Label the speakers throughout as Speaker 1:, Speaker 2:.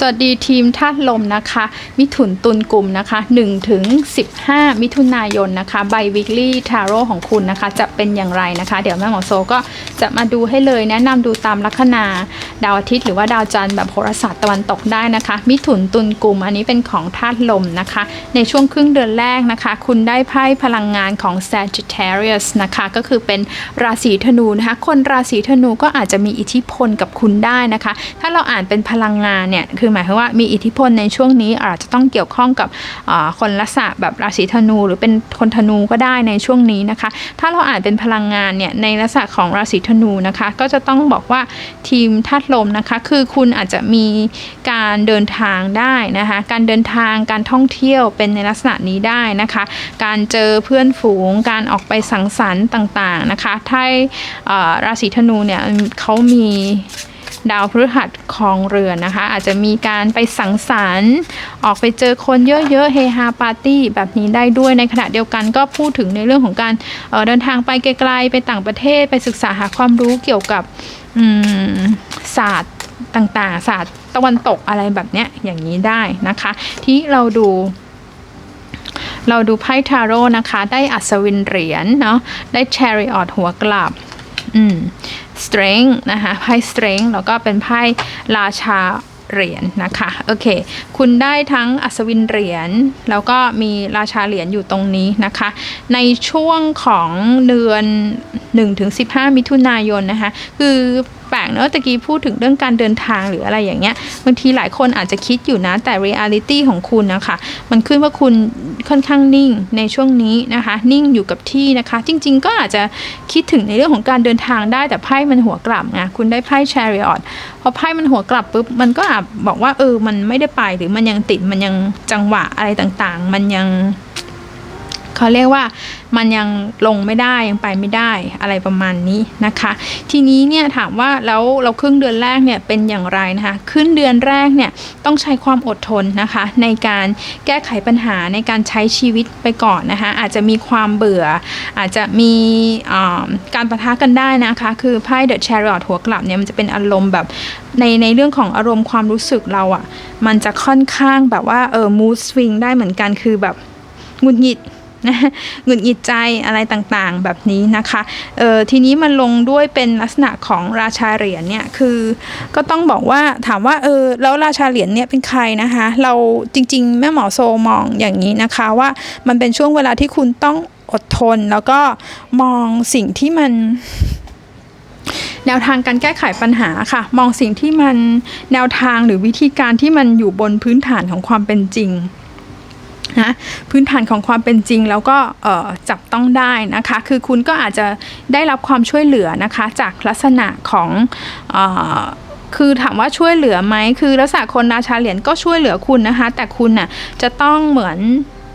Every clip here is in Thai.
Speaker 1: สวัสดีทีมธาตุลมนะคะ มิถุนตุลกลุ่มนะคะ1ถึง15 มิถุนายนนะคะใบวิกลี่ทาโร่ของคุณนะคะ จะเป็นอย่างไรนะคะ เดี๋ยวแม่หมอโซก็จะมาดูให้เลยแนะนำดูตามลัคนาดาวอาทิตย์หรือว่าดาวจันทร์แบบโหราศาสตร์ตะวันตกได้นะคะ มิถุนตุลกลุ่มอันนี้เป็นของธาตุลมนะคะ ในช่วงครึ่งเดือนแรกนะคะ คุณได้ไพ่พลังงานของ Sagittarius นะคะก็คือเป็นราศีธนูนะคะ คนราศีธนูก็อาจจะมีอิทธิพลกับคุณได้นะคะ ถ้าเราอ่านเป็นพลังงานเนี่ยคือหมายความว่ามีอิทธิพลในช่วงนี้อาจจะต้องเกี่ยวข้องกับคนลักษณะแบบราศีธนู หรือเป็นคนธนูก็ได้ในช่วงนี้นะคะ ถ้าเราอ่านเป็นพลังงานเนี่ยในลักษณะของราศีธนูนะคะ ก็จะต้องบอกว่าทีมธาตุลมนะคะ คือคุณอาจจะมีการเดินทางได้นะคะ การเดินทางการท่องเที่ยวเป็นในลักษณะนี้ได้นะคะ การเจอเพื่อนฝูงการออกไปสังสรรค์ต่างๆนะคะถ้าราศีธนูเนี่ยเขามี ดาวพฤหัสครองเรือนนะคะ อาจจะมีการไปสังสรรค์ ออกไปเจอคนเยอะๆเฮฮาปาร์ตี้แบบนี้ได้ด้วยในขณะเดียวกันก็พูดถึงในเรื่องของการเเดินทางไปไกลๆไปต่างประเทศไปศึกษาหาความรู้เกี่ยวกับศาสตร์ต่างๆศาสตร์ตะวันตกอะไรแบบเนี้ยอย่างนี้ได้นะคะ ที่เราดูเราดูไพ่ทาโร่นะคะ ได้อัศวินเหรียญเนาะได้แชริออตหัวกลับ อืม strength นะคะไพ่ strength แล้วก็เป็นไพ่ราชาเหรียญนะคะโอเค คุณได้ทั้งอัศวินเหรียญแล้วก็มีราชาเหรียญอยู่ตรงนี้นะคะ ในช่วงของเดือน 1-15 มิถุนายนนะคะ คือ ปลกเนอะตะกี้พูดถึงเรื่องการเดินทางหรืออะไรอย่างเงี้ยบางทีหลายคนอาจจะคิดอยู่นะแต่ reality ของคุณนะคะมันขึ้นว่าคุณค่อนข้างนิ่งในช่วงนี้นะคะ นิ่งอยู่กับที่นะคะ จริง ๆ ก็อาจจะคิดถึงในเรื่องของการเดินทางได้แต่ไพ่มันหัวกลับไงคุณได้ไพ่ chariot พอไพ่มันหัวกลับปุ๊บมันก็อาจบอกว่าเออมันไม่ได้ไปหรือมันยังติดมันยังจังหวะอะไรต่างๆ มันยัง เขาเรียกว่ามันยังลงไม่ได้ยังไปไม่ได้อะไรประมาณนี้นะคะ ทีนี้เนี่ยถามว่าแล้วเราครึ่งเดือนแรกเนี่ยเป็นอย่างไรนะคะครึ่งเดือนแรกเนี่ยต้องใช้ความอดทนนะคะ ในการแก้ไขปัญหาในการใช้ชีวิตไปก่อนนะคะ อาจจะมีความเบื่อ อาจจะมีการประทะกันได้นะคะ คือไพ่ The Chariot หัวกลับเนี่ยมันจะเป็นอารมณ์แบบในในเรื่องของอารมณ์ความรู้สึกเราอะ่ะ มันจะค่อนข้างแบบว่าเออ mood swing ได้เหมือนกันคือแบบหงุดหงิด หงุดหงิดใจอะไรต่างๆ แบบนี้นะคะเออทีนี้มันลงด้วยเป็นลักษณะของราชาเหรียญเนี่ยคือก็ต้องบอกว่าถามว่าเออแล้วราชาเหรียญเนี่ยเป็นใครนะคะ เราจริงๆ แม่หมอโซมองอย่างนี้นะคะว่ามันเป็นช่วงเวลาที่คุณต้องอดทนแล้วก็มองสิ่งที่มันแนวทางการแก้ไขปัญหาค่ะ มองสิ่งที่มันแนวทางหรือวิธีการที่มันอยู่บนพื้นฐานของความเป็นจริง นะพื้นฐานของความเป็นจริงแล้วก็จับต้องได้นะคะ คือคุณก็อาจจะได้รับความช่วยเหลือนะคะ จากลักษณะของออคือถามว่าช่วยเหลือไหมคือลักษณะคนราชาเหรียญก็ช่วยเหลือคุณนะคะ แต่คุณน่ะจะต้องเหมือน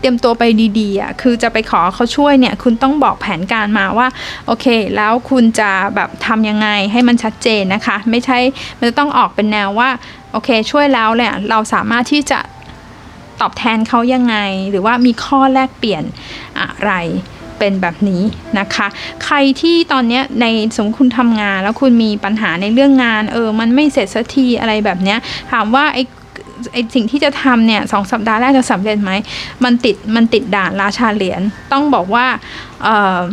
Speaker 1: เตรียมตัวไปดีๆอะ คือจะไปขอเขาช่วยเนี่ย คุณต้องบอกแผนการมาว่า โอเค แล้วคุณจะแบบทำยังไงให้มันชัดเจนนะคะ ไม่ใช่ มันจะต้องออกเป็นแนวว่า โอเค ช่วยแล้วเนี่ย เราสามารถที่จะ ตอบแทนเขายังไง หรือว่ามีข้อแลกเปลี่ยนอะไรเป็นแบบนี้นะคะ ใครที่ตอนนี้ในสมมติคุณทำงาน แล้วคุณมีปัญหาในเรื่องงาน เออ มันไม่เสร็จสักทีอะไรแบบเนี้ยถามว่าไอไอสิ่งที่จะทำเนี่ยสองสัปดาห์แรกจะสำเร็จไหม มันติดมันติดด่านราชาเหรียญต้องบอกว่าเออ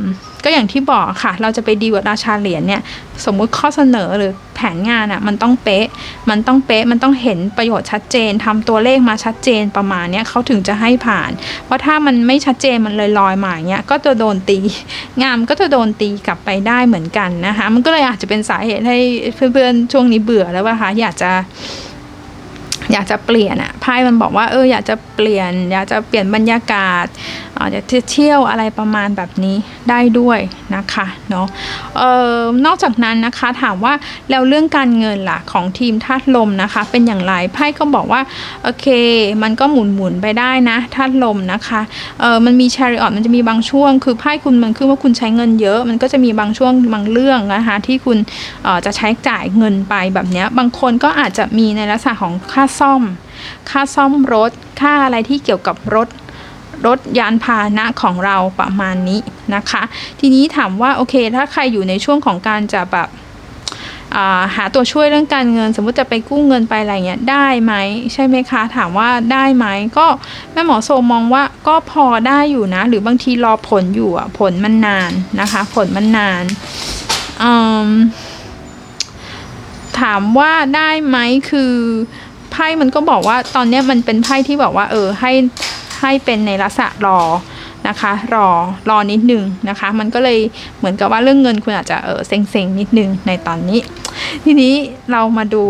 Speaker 1: ก็อย่างที่บอกค่ะ เราจะไปดีลกับราชาเหรียญเนี่ย สมมุติข้อเสนอหรือแผนงานอะ่ะมันต้องเป๊ะ มันต้องเป๊ะ มันต้องเห็นประโยชน์ชัดเจนทำตัวเลขมาชัดเจนประมาณเนี้ยเขาถึงจะให้ผ่าน เพราะถ้ามันไม่ชัดเจนมันลอยลอยๆมายเงี้ยก็จะโดนตี งามก็จะโดนตีกลับไปได้เหมือนกันนะคะ มันก็เลยอาจจะเป็นสาเหตุให้เพื่อนๆช่วงนี้เบื่อแล้วว่าคะอยากจะอยากจะเปลี่ยนอะไพ่มันบอกว่าเอออยากจะเปลี่ยน อยากจะเปลี่ยนบรรยากาศ อาอยากจะเที่ยวอะไรประมาณแบบนี้ได้ด้วยนะคะเนาะเออนอกจากนั้นนะคะถามว่าแล้วเรื่องการเงินล่ะของทีมธาตุลมนะคะ เป็นอย่างไรไพ่ก็บอกว่าโอเค มันก็หมุนหมุนๆไปได้นะธาตุลมนะคะเออมันมีชาริออตมันจะมีบางช่วง คือไพ่คุณมันขึ้นว่าคุณใช้เงินเยอะ มันก็จะมีบางช่วงบางเรื่องนะคะที่คุณเออจะใช้จ่ายเงินไปแบบนี้บางคนก็อาจจะมีในลักษณะของค่าซ่อม ค่าซ่อมรถ ค่าอะไรที่เกี่ยวกับรถ รถยานพาหนะของเราประมาณนี้นะคะ ทีนี้ถามว่าโอเค ถ้าใครอยู่ในช่วงของการจะแบบาหาตัวช่วยเรื่องการเงิน สมมุติจะไปกู้เงินไปอะไรเงี้ยได้ไหมใช่ไหมคะ ถามว่าได้ไหมก็แม่หมอโซมองว่าก็พอได้อยู่นะ หรือบางทีรอผลอยู่อะผลมันนานนะคะ ผลมันนานถามว่าได้ไหมคือไพ่มันก็บอกว่าตอนนี้มันเป็นไพ่ที่บอกว่า เออให้ ให้เป็นในลักษณะรอนะคะรอรอนิดนึงนะคะ มันก็เลยเหมือนกับว่าเรื่องเงินคุณอาจจะเออเซ็งๆนิดนึงในตอนนี้ ทีนี้เรามาดู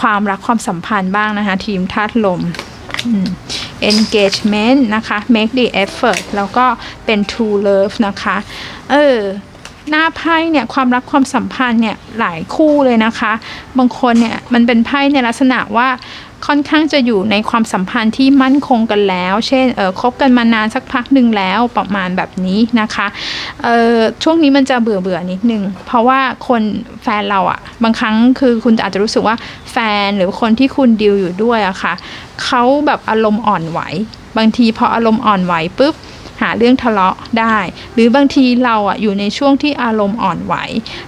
Speaker 1: ความรักความสัมพันธ์บ้างนะคะ ทีมธาตุลมอืม engagement นะคะ make the effort แล้วก็เป็น true love นะคะ เออหน้าไพ่เนี่ยความรักความสัมพันธ์เนี่ยหลายคู่เลยนะคะ บางคนเนี่ยมันเป็นไพ่ในลักษณะว่า ค่อนข้างจะอยู่ในความสัมพันธ์ที่มั่นคงกันแล้ว เช่นเออคบกันมานานสักพักหนึ่งแล้วประมาณแบบนี้นะคะเออช่วงนี้มันจะเบื่อเบื่อนิดนึง เพราะว่าคนแฟนเราอะบางครั้งคือคุณอาจจะรู้สึกว่าแฟนหรือคนที่คุณดีลอยู่ด้วยอะค่ะเขาแบบอารมณ์อ่อนไหว บางทีพออารมณ์อ่อนไหวปุ๊บหาเรื่องทะเลาะได้ หรือบางทีเราอะอยู่ในช่วงที่อารมณ์อ่อนไหว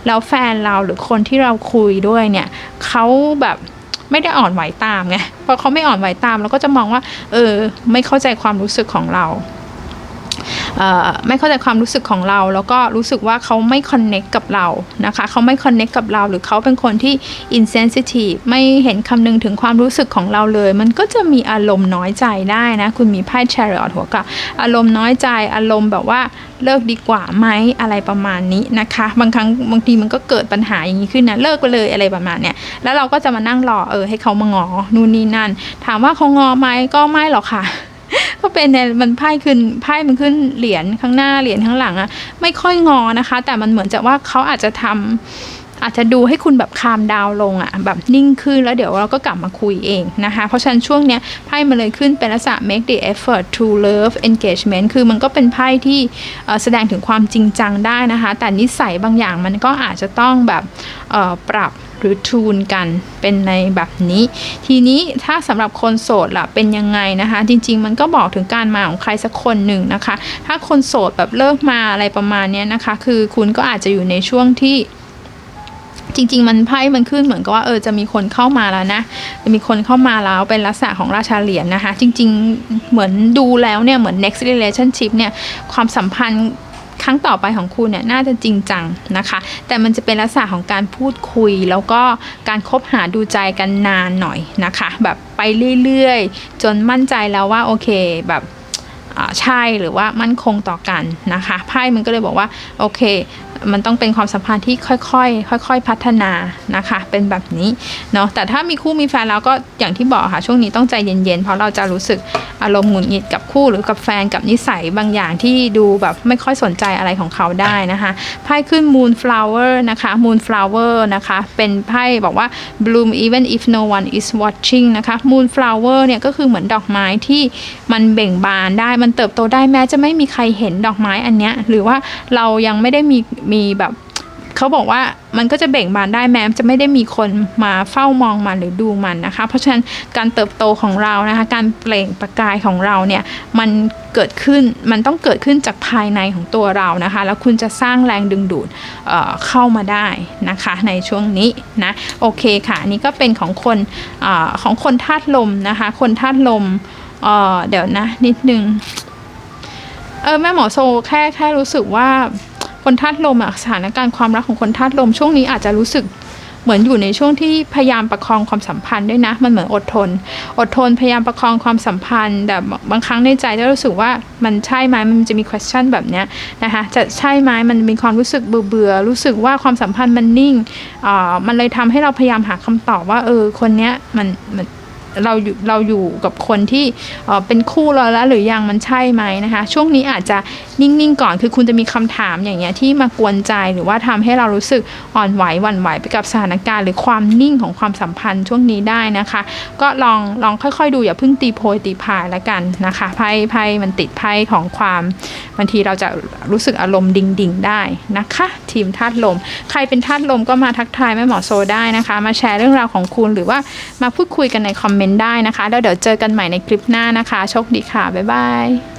Speaker 1: แล้วแฟนเราหรือคนที่เราคุยด้วยเนี่ยเขาแบบ ไม่ได้อ่อนไหวตามไงพอเขาไม่อ่อนไหวตามเราก็จะมองว่า เออ ไม่เข้าใจความรู้สึกของเรา ไม่เข้าใจความรู้สึกของเรา แล้วก็รู้สึกว่าเขาไม่คอนเน็กกับเรานะคะเขาไม่คอนเน็กกับเรา หรือเขาเป็นคนที่ insensitive ไม่เห็นคำนึงถึงความรู้สึกของเราเลย มันก็จะมีอารมณ์น้อยใจได้นะ คุณมีไพ่ chariot หัวกับอารมณ์น้อยใจอารมณ์แบบว่าเลิกดีกว่าไหมอะไรประมาณนี้นะคะ บางครั้งบางทีมันก็เกิดปัญหาอย่างนี้ขึ้นนะเลิกไปเลยอะไรประมาณเนี้ยแล้วเราก็จะมานั่งรอเออให้เขามางอนู่นนี่นั่น ถามว่าเขางอไหมก็ไม่หรอกค่ะ ก็เป็นเนี่ยมันไพ่ขึ้นไพ่มันขึ้นเหรียญข้างหน้าเหรียญข้างหลังอะไม่ค่อยงอนะคะ แต่มันเหมือนจะว่าเขาอาจจะทำ อาจจะดูให้คุณแบบคามดาวลงอะแบบนิ่งขึ้นแล้วเดี๋ยวเราก็กลับมาคุยเองนะคะ เพราะฉะนั้นช่วงเนี้ยไพ่มันเลยขึ้นเป็นลักษณะ make the effort to love engagement คือมันก็เป็นไพ่ที่แสดงถึงความจริงจังได้นะคะ แต่นิสัยบางอย่างมันก็อาจจะต้องแบบปรับหรือทูนกันเป็นในแบบนี้ ทีนี้ถ้าสำหรับคนโสดล่ะเป็นยังไงนะคะ จริง ๆ มันก็บอกถึงการมาของใครสักคนหนึ่งนะคะ ถ้าคนโสดแบบเลิกมาอะไรประมาณนี้นะคะ คือคุณก็อาจจะอยู่ในช่วงที่ จริง ๆ มันไพ่มันขึ้นเหมือนกับว่าเออจะมีคนเข้ามาแล้วนะจะมีคนเข้ามาแล้วเป็นลักษณะของราชาเหรียญนะคะ จริง ๆ เหมือนดูแล้วเนี่ยเหมือน next relationship เนี่ยความสัมพันธ์ครั้งต่อไปของคุณเนี่ยน่าจะจริงจังนะคะ แต่มันจะเป็นลักษณะของการพูดคุย แล้วก็การคบหาดูใจกันนานหน่อยนะคะ แบบไปเรื่อยๆ จนมั่นใจแล้วว่าโอเคแบบใช่หรือว่ามั่นคงต่อกันนะคะไพ่มันก็เลยบอกว่าโอเค มันต้องเป็นความสัมพันธ์ที่ค่อยๆค่อย ๆ พัฒนานะคะ เป็นแบบนี้เนาะแต่ถ้ามีคู่มีแฟนแล้วก็อย่างที่บอกค่ะ ช่วงนี้ต้องใจเย็นๆ เพราะเราจะรู้สึก อารมณ์หงุดหงิดกับคู่หรือกับแฟนกับนิสัยบางอย่างที่ดูแบบไม่ค่อยสนใจอะไรของเขาได้นะคะไพ่ขึ้น moon flower นะคะ moon flower นะคะเป็นไพ่บอกว่า bloom even if no one is watching นะคะ moon flower เนี่ยก็คือเหมือนดอกไม้ที่มันเบ่งบานได้มันเติบโตได้แม้จะไม่มีใครเห็นดอกไม้อันเนี้ยหรือว่าเรายังไม่ได้มีมีแบบ เขาบอกว่ามันก็จะเบ่งบานได้แม้จะไม่ได้มีคนมาเฝ้ามองมันหรือดูมันนะคะ เพราะฉะนั้นการเติบโตของเรานะคะ การเปล่งประกายของเราเนี่ยมันเกิดขึ้นมันต้องเกิดขึ้นจากภายในของตัวเรานะคะ แล้วคุณจะสร้างแรงดึงดูดเเข้ามาได้นะคะในช่วงนี้นะโอเคค่ะอันนี้ก็เป็นของคนอของคนธาตุลมนะคะ คนธาตุลมเเดี๋ยวนะนิดนึงเออแม่หมอโซแค่แค่รู้สึกว่า คนธาตุลมอะสถานการณ์ความรักของคนธาตุลมช่วงนี้อาจจะรู้สึกเหมือนอยู่ในช่วงที่พยายามประคองความสัมพันธ์ด้วยนะ มันเหมือนอดทน อดทนพยายามประคองความสัมพันธ์ แต่บางครั้งในใจก็รู้สึกว่ามันใช่ไหมมันจะมี question แบบเนี้ยนะคะจะใช่ไหมมันมีความรู้สึกเบื่อเบื่อรู้สึกว่าความสัมพันธ์มันนิ่งอ่ามันเลยทำให้เราพยายามหาคำตอบว่าเออคนเนี้ยมันมัน เราอยู่เราอยู่กับคนที่เป็นคู่เราแล้วหรือยังมันใช่ไหมนะคะ ช่วงนี้อาจจะนิ่งๆก่อนคือคุณจะมีคำถามอย่างเงี้ยที่มากวนใจหรือว่าทำให้เรารู้สึกอ่อนไหวหวั่นไหวไปกับสถานการณ์ หรือความนิ่งของความสัมพันธ์ช่วงนี้ได้นะคะ ก็ลองลองค่อยๆ ดูอย่าเพิ่งตีโพยตีพายล้วกันนะคะไพ่ไพ่มันติดไพ่ของความบางทีเราจะรู้สึกอารมณ์ดิ่งๆได้นะคะ ทีมธาตุลม ใครเป็นธาตุลมก็มาทักทายแม่หมอโซได้นะคะ มาแชร์เรื่องราวของคุณหรือว่ามาพูดคุยกันในคอมเมนต์ได้นะคะ แล้วเดี๋ยวเจอกันใหม่ในคลิปหน้านะคะ โชคดีค่ะ บ๊ายบาย